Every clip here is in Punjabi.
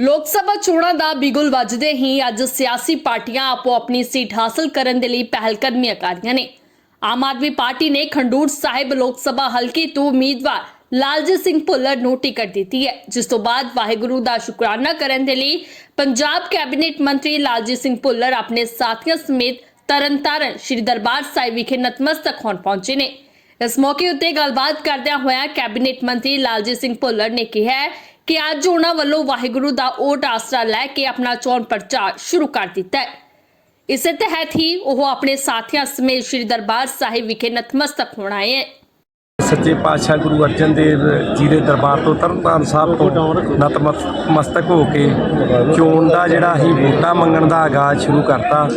ਲੋਕ ਸਭਾ ਚੋਣਾਂ ਦਾ ਬਿਗੁਲ ਵੱਜਦੇ ਹੀ ਅੱਜ ਸਿਆਸੀ ਪਾਰਟੀਆਂ ਆਪੋ ਆਪਣੀ ਸੀਟ ਹਾਸਲ ਕਰਨ ਦੇ ਲਈ ਪਹਿਲਕਦਮੀਆਂ ਕਰ ਰਹੀਆਂ ਨੇ। ਆਮ ਆਦਮੀ ਪਾਰਟੀ ਨੇ ਖੰਡੂਰ ਸਾਹਿਬ ਲੋਕ ਸਭਾ ਹਲਕੇ ਤੋਂ ਉਮੀਦਵਾਰ ਲਾਲਜੀਤ ਸਿੰਘ ਭੁੱਲਰ ਨੂੰ ਟਿਕਟ ਦਿੱਤੀ ਹੈ, ਜਿਸ ਤੋਂ ਬਾਅਦ ਵਾਹਿਗੁਰੂ ਦਾ ਸ਼ੁਕਰਾਨਾ ਕਰਨ ਦੇ ਲਈ ਪੰਜਾਬ ਕੈਬਨਿਟ ਮੰਤਰੀ ਲਾਲਜੀਤ ਸਿੰਘ ਭੁੱਲਰ ਆਪਣੇ ਸਾਥੀਆਂ ਸਮੇਤ ਤਰਨਤਾਰਨ ਸ੍ਰੀ ਦਰਬਾਰ ਸਾਹਿਬ ਵਿਖੇ ਨਤਮਸਤਕ ਹੋਣ ਪਹੁੰਚੇ ਨੇ। ਇਸ ਮੌਕੇ ਉੱਤੇ ਗੱਲਬਾਤ ਕਰਦਿਆਂ ਹੋਇਆ ਕੈਬਨਿਟ ਮੰਤਰੀ ਲਾਲਜੀਤ ਸਿੰਘ ਭੁੱਲਰ ਨੇ ਕਿਹਾ ਕਿ ਅੱਜ ਉਹਨਾਂ ਵੱਲੋਂ ਵਾਹਿਗੁਰੂ ਦਾ ਓਟ ਆਸਰਾ ਲੈ ਕੇ ਆਪਣਾ ਚੋਣ ਪ੍ਰਚਾਰ ਸ਼ੁਰੂ ਕਰ ਦਿੱਤਾ ਹੈ। ਇਸੇ ਤਹਿਤ ਹੀ ਉਹ ਆਪਣੇ ਸਾਥੀਆਂ ਸਮੇਤ ਸ੍ਰੀ ਦਰਬਾਰ ਸਾਹਿਬ ਵਿਖੇ ਨਤਮਸਤਕ ਹੋਣ ਆਏ ਹੈ। ਸੱਚੇ ਪਾਤਸ਼ਾਹ ਗੁਰੂ ਅਰਜਨ ਦੇਵ ਜੀ ਦੇ ਦਰਬਾਰ ਤੋਂ ਤਰਨਤਾਰਨ ਸਾਹਿਬ ਤੋਂ ਨਤਮਸਤਕ ਹੋ ਕੇ ਚੋਣ ਦਾ ਜਿਹੜਾ ਅਸੀਂ ਵੋਟਾਂ ਮੰਗਣ ਦਾ ਆਗਾਜ਼ ਸ਼ੁਰੂ ਕਰਤਾ।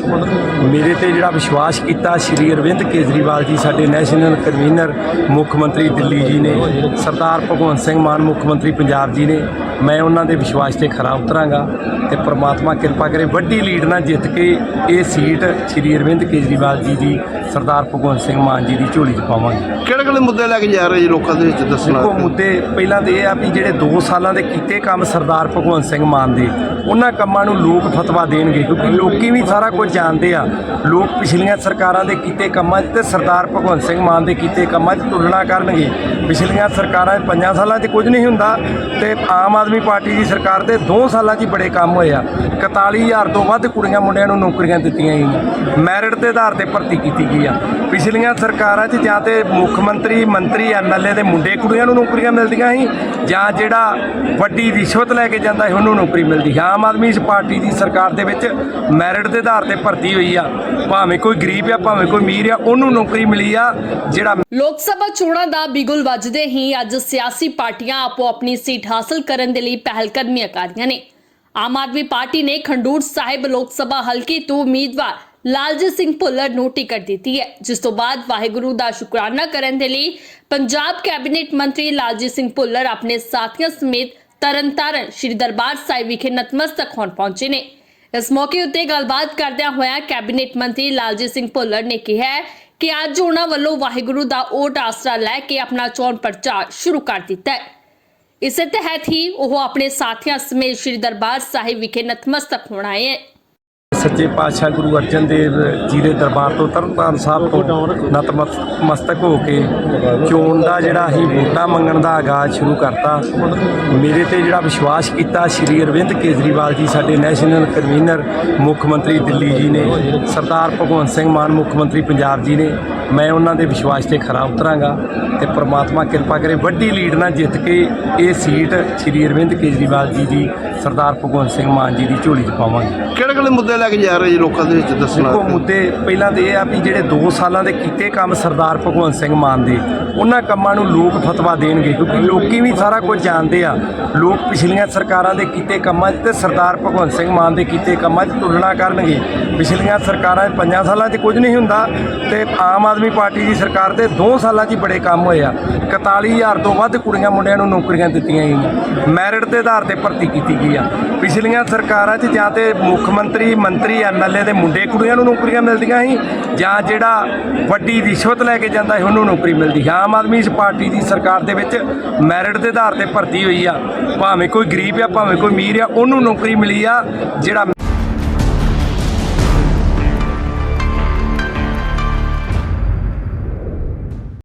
ਮੇਰੇ ਤੇ ਜਿਹੜਾ ਵਿਸ਼ਵਾਸ ਕੀਤਾ ਸ਼੍ਰੀ ਅਰਵਿੰਦ ਕੇਜਰੀਵਾਲ ਜੀ, ਸਾਡੇ ਨੈਸ਼ਨਲ ਕਨਵੀਨਰ ਮੁੱਖ ਮੰਤਰੀ ਦਿੱਲੀ ਜੀ ਨੇ, ਸਰਦਾਰ ਭਗਵੰਤ ਸਿੰਘ ਮਾਨ ਮੁੱਖ ਮੰਤਰੀ ਪੰਜਾਬ ਜੀ ਨੇ, ਮੈਂ ਉਹਨਾਂ ਦੇ ਵਿਸ਼ਵਾਸ ਤੇ ਖਰਾ ਉਤਰਾਂਗਾ ਤੇ ਪ੍ਰਮਾਤਮਾ ਕਿਰਪਾ ਕਰੇ ਵੱਡੀ ਲੀਡ ਨਾਲ ਜਿੱਤ ਕੇ ਇਹ ਸੀਟ ਸ਼੍ਰੀ ਅਰਵਿੰਦ ਕੇਜਰੀਵਾਲ ਜੀ ਦੀ, ਸਰਦਾਰ ਭਗਵੰਤ ਸਿੰਘ ਮਾਨ ਜੀ ਦੀ ਝੋਲੀ 'ਚ ਪਾਵਾਂਗੇ। ਕਿਹੜੇ ਕਿਹੜੇ ਮੁੱਦੇ ਲੈ ਕੇ ਜਾ ਰਹੇ ਜੀ ਲੋਕਾਂ ਦੇ ਵਿੱਚ ਦੱਸਣਾ? ਦੇਖੋ, ਮੁੱਦੇ ਪਹਿਲਾਂ ਤੇ ਇਹ ਆ ਵੀ ਜਿਹੜੇ 2 ਸਾਲਾਂ ਦੇ ਕੀਤੇ ਕੰਮ ਸਰਦਾਰ ਭਗਵੰਤ ਸਿੰਘ ਮਾਨ ਦੇ, ਉਹਨਾਂ ਕੰਮਾਂ ਨੂੰ ਲੋਕ ਫਤਵਾ ਦੇਣਗੇ, ਕਿਉਂਕਿ ਲੋਕੀ ਵੀ ਸਾਰਾ ਕੁਝ ਜਾਣਦੇ ਆ। ਲੋਕ ਪਿਛਲੀਆਂ ਸਰਕਾਰਾਂ ਦੇ ਕੀਤੇ ਕੰਮਾਂ 'ਚ ਤੇ ਸਰਦਾਰ ਭਗਵੰਤ ਸਿੰਘ ਮਾਨ ਦੇ ਕੀਤੇ ਕੰਮਾਂ 'ਚ ਤੁਲਨਾ ਕਰਨਗੇ। ਪਿਛਲੀਆਂ ਸਰਕਾਰਾਂ 'ਚ ਪੰਜਾਂ ਸਾਲਾਂ 'ਚ ਕੁਝ ਨਹੀਂ ਹੁੰਦਾ ਤੇ ਆਮ ਆਦਮੀ ਪਾਰਟੀ ਦੀ ਸਰਕਾਰ ਦੇ 2 ਸਾਲਾਂ 'ਚ ਬੜੇ ਕੰਮ ਹੋਏ ਆ। 41000 ਤੋਂ ਵੱਧ ਕੁੜੀਆਂ ਮੁੰਡਿਆਂ ਨੂੰ ਨੌਕਰੀਆਂ ਦਿੱਤੀਆਂ ਗਈਆਂ। ਮੈਰਿਟ ਦੇ ਆਧਾਰ ਤੇ ਭਰਤੀ ਕੀਤੀ ਗਈ ਆ। ਪਿਛਲੀਆਂ ਸਰਕਾਰਾਂ 'ਚ ਜਾਂ ਤੇ ਮੁੱਖ ਮੰਤਰੀ ਮੰਤਰੀ ਐਮਐਲਏ ਦੇ ਮੁੰਡੇ ਕੁੜੀਆਂ ਨੂੰ ਨੌਕਰੀਆਂ ਮਿਲਦੀਆਂ ਸੀ ਜਾਂ ਜਿਹੜਾ ਵੱਡੀ ਰਿਸ਼ਵਤ ਲੈ ਕੇ ਜਾਂਦਾ ਸੀ, ਉਹਨੂੰ ਨੌਕਰੀ ਮਿਲਦੀ ਸੀ। ਆਮ ਆਦਮੀ ਪਾਰਟੀ ਦੀ ਸਰਕਾਰ ਦੇ ਵਿੱਚ ਮੈਰਿਟ ਦੇ ਆਧਾਰ ਤੇ ਭਰਤੀ ਹੋਈ ਆ ਭਾਵੇਂ ਕੋਈ ਗਰੀਬ ਆ, ਭਾਵੇਂ ਕੋਈ ਅਮੀਰ ਆ, ਉਹਨੂੰ ਨੌਕਰੀ ਮਿਲੀ ਆ, ਜਿਹੜਾ ਲੋਕ ਸਭਾ ਚੋਣਾਂ ਦਾ ਬਿਗੁਲ ਵੱਜਦੇ ਹੀ ਅੱਜ ਸਿਆਸੀ ਪਾਰਟੀਆਂ ਆਪੋ ਆਪਣੀ ਸੀਟ ਹਾਸਲ ਕਰਨ ਦੇ ਲਈ ਪਹਿਲਕਦਮੀਆਂ ਕਰ ਰਹੀਆਂ ਨੇ ਆਮ ਆਦਮੀ ਪਾਰਟੀ ਨੇ ਖੰਡੂਰ ਸਾਹਿਬ ਲੋਕ ਸਭਾ ਹਲਕੇ ਤੋਂ ਉਮੀਦਵਾਰ ਲਾਲਜੀਤ ਸਿੰਘ ਭੁੱਲਰ ਨੂੰ ਟਿਕਟ ਦਿੱਤੀ ਹੈ। ਜਿਸ ਤੋਂ ਬਾਅਦ ਵਾਹਿਗੁਰੂ ਦਾ ਸ਼ੁਕਰਾਨਾ ਕਰਨ ਦੇ ਲਈ ਪੰਜਾਬ ਕੈਬਨਿਟ ਮੰਤਰੀ ਲਾਲਜੀਤ ਸਿੰਘ ਭੁੱਲਰ ਆਪਣੇ ਸਾਥੀਆਂ ਸਮੇਤ ਤਰਨਤਾਰਨ ਸ੍ਰੀ ਦਰਬਾਰ ਸਾਹਿਬ ਵਿਖੇ ਨਤਮਸਤਕ ਹੋਣ ਪਹੁੰਚੇ ਨੇ। ਇਸ ਮੌਕੇ ਉੱਤੇ ਗੱਲਬਾਤ ਕਰਦਿਆਂ ਹੋਇਆ ਕੈਬਨਿਟ ਮੰਤਰੀ ਲਾਲਜੀਤ ਸਿੰਘ ਭੁੱਲਰ ਨੇ ਕਿਹਾ ਕਿ ਅੱਜ ਉਹਨਾਂ ਵੱਲੋਂ ਵਾਹਿਗੁਰੂ ਦਾ ਓਟ ਆਸਰਾ ਲੈ ਕੇ ਆਪਣਾ ਚੋਣ ਪ੍ਰਚਾਰ ਸ਼ੁਰੂ ਕਰ ਦਿੱਤਾ ਹੈ। ਇਸੇ ਤਹਿਤ ਹੀ ਉਹ ਆਪਣੇ ਸਾਥੀਆਂ ਸਮੇਤ ਸ੍ਰੀ ਦਰਬਾਰ ਸਾਹਿਬ ਵਿਖੇ ਨਤਮਸਤਕ ਹੋਣ ਆਏ ਹੈ। ਸੱਚੇ ਪਾਤਸ਼ਾਹ ਗੁਰੂ ਅਰਜਨ ਦੇਵ ਜੀ ਦੇ ਦਰਬਾਰ ਤੋਂ ਤਰਨਤਾਰਨ ਸਾਹਿਬ ਤੋਂ ਨਤਮਸਤਕ ਹੋ ਕੇ ਚੋਣ ਦਾ ਜਿਹੜਾ ਅਸੀਂ ਵੋਟਾਂ ਮੰਗਣ ਦਾ ਆਗਾਜ਼ ਸ਼ੁਰੂ ਕਰਤਾ। ਮੇਰੇ ਤੇ ਜਿਹੜਾ ਵਿਸ਼ਵਾਸ ਕੀਤਾ ਸ਼੍ਰੀ ਅਰਵਿੰਦ ਕੇਜਰੀਵਾਲ ਜੀ, ਸਾਡੇ ਨੈਸ਼ਨਲ ਕਨਵੀਨਰ ਮੁੱਖ ਮੰਤਰੀ ਦਿੱਲੀ ਜੀ ਨੇ, ਸਰਦਾਰ ਭਗਵੰਤ ਸਿੰਘ ਮਾਨ ਮੁੱਖ ਮੰਤਰੀ ਪੰਜਾਬ ਜੀ ਨੇ ਮੈਂ ਉਹਨਾਂ ਦੇ ਵਿਸ਼ਵਾਸ ਤੇ ਖਰਾ ਉਤਰਾਂਗਾ ਤੇ ਪ੍ਰਮਾਤਮਾ ਕਿਰਪਾ ਕਰੇ ਵੱਡੀ ਲੀਡ ਨਾਲ ਜਿੱਤ ਕੇ ਇਹ ਸੀਟ ਸ਼੍ਰੀ ਅਰਵਿੰਦ ਕੇਜਰੀਵਾਲ ਜੀ ਦੀ ਸਰਦਾਰ ਭਗਵੰਤ ਸਿੰਘ ਮਾਨ ਜੀ ਦੀ ਝੋਲੀ 'ਚ ਪਾਵਾਂਗੇ। ਕਿਹੜੇ ਕਿਹੜੇ ਮੁੱਦੇ ਲੈ ਕੇ ਜਾ ਰਹੇ ਜੀ ਲੋਕਾਂ ਦੇ ਵਿੱਚ ਦੱਸਣਾ? ਦੇਖੋ ਮੁੱਦੇ ਪਹਿਲਾਂ ਤੇ ਇਹ ਆ ਵੀ ਜਿਹੜੇ 2 ਸਾਲਾਂ ਦੇ ਕੀਤੇ ਕੰਮ ਸਰਦਾਰ ਭਗਵੰਤ ਸਿੰਘ ਮਾਨ ਦੇ ਉਹਨਾਂ ਕੰਮਾਂ ਨੂੰ ਲੋਕ ਫਤਵਾ ਦੇਣਗੇ ਕਿਉਂਕਿ ਲੋਕੀ ਵੀ ਸਾਰਾ ਕੁਝ ਜਾਣਦੇ ਆ। ਲੋਕ ਪਿਛਲੀਆਂ ਸਰਕਾਰਾਂ ਦੇ ਕੀਤੇ ਕੰਮਾਂ 'ਚ ਤੇ ਸਰਦਾਰ ਭਗਵੰਤ ਸਿੰਘ ਮਾਨ ਦੇ ਕੀਤੇ ਕੰਮਾਂ 'ਚ ਤੁਲਨਾ ਕਰਨਗੇ। ਪਿਛਲੀਆਂ ਸਰਕਾਰਾਂ 'ਚ ਪੰਜਾਂ ਸਾਲਾਂ 'ਚ ਕੁਝ ਨਹੀਂ ਹੁੰਦਾ ਤੇ ਆਮ ਆਦਮੀ ਆਦਮੀ ਪਾਰਟੀ ਦੀ ਸਰਕਾਰ ਦੇ 2 ਸਾਲਾਂ 'ਚ ਹੀ ਬੜੇ ਕੰਮ ਹੋਏ ਆ। 41000 ਤੋਂ ਵੱਧ ਕੁੜੀਆਂ ਮੁੰਡਿਆਂ ਨੂੰ ਨੌਕਰੀਆਂ ਦਿੱਤੀਆਂ ਗਈਆਂ। ਮੈਰਿਟ ਦੇ ਆਧਾਰ ਤੇ ਭਰਤੀ ਕੀਤੀ ਗਈ ਆ। ਪਿਛਲੀਆਂ ਸਰਕਾਰਾਂ 'ਚ ਜਾਂ ਤੇ ਮੁੱਖ ਮੰਤਰੀ ਮੰਤਰੀ ਐਮਐਲਏ ਦੇ ਮੁੰਡੇ ਕੁੜੀਆਂ ਨੂੰ ਨੌਕਰੀਆਂ ਮਿਲਦੀਆਂ ਸੀ ਜਾਂ ਜਿਹੜਾ ਵੱਡੀ ਰਿਸ਼ਵਤ ਲੈ ਕੇ ਜਾਂਦਾ ਸੀ ਉਹਨੂੰ ਨੌਕਰੀ ਮਿਲਦੀ ਸੀ। ਆਮ ਆਦਮੀ ਪਾਰਟੀ ਦੀ ਸਰਕਾਰ ਦੇ ਵਿੱਚ ਮੈਰਿਟ ਦੇ ਆਧਾਰ ਤੇ ਭਰਤੀ ਹੋਈ ਆ। ਭਾਵੇਂ ਕੋਈ ਗਰੀਬ ਆ, ਭਾਵੇਂ ਕੋਈ ਅਮੀਰ ਆ, ਉਹਨੂੰ ਨੌਕਰੀ ਮਿਲੀ ਆ ਜਿਹੜਾ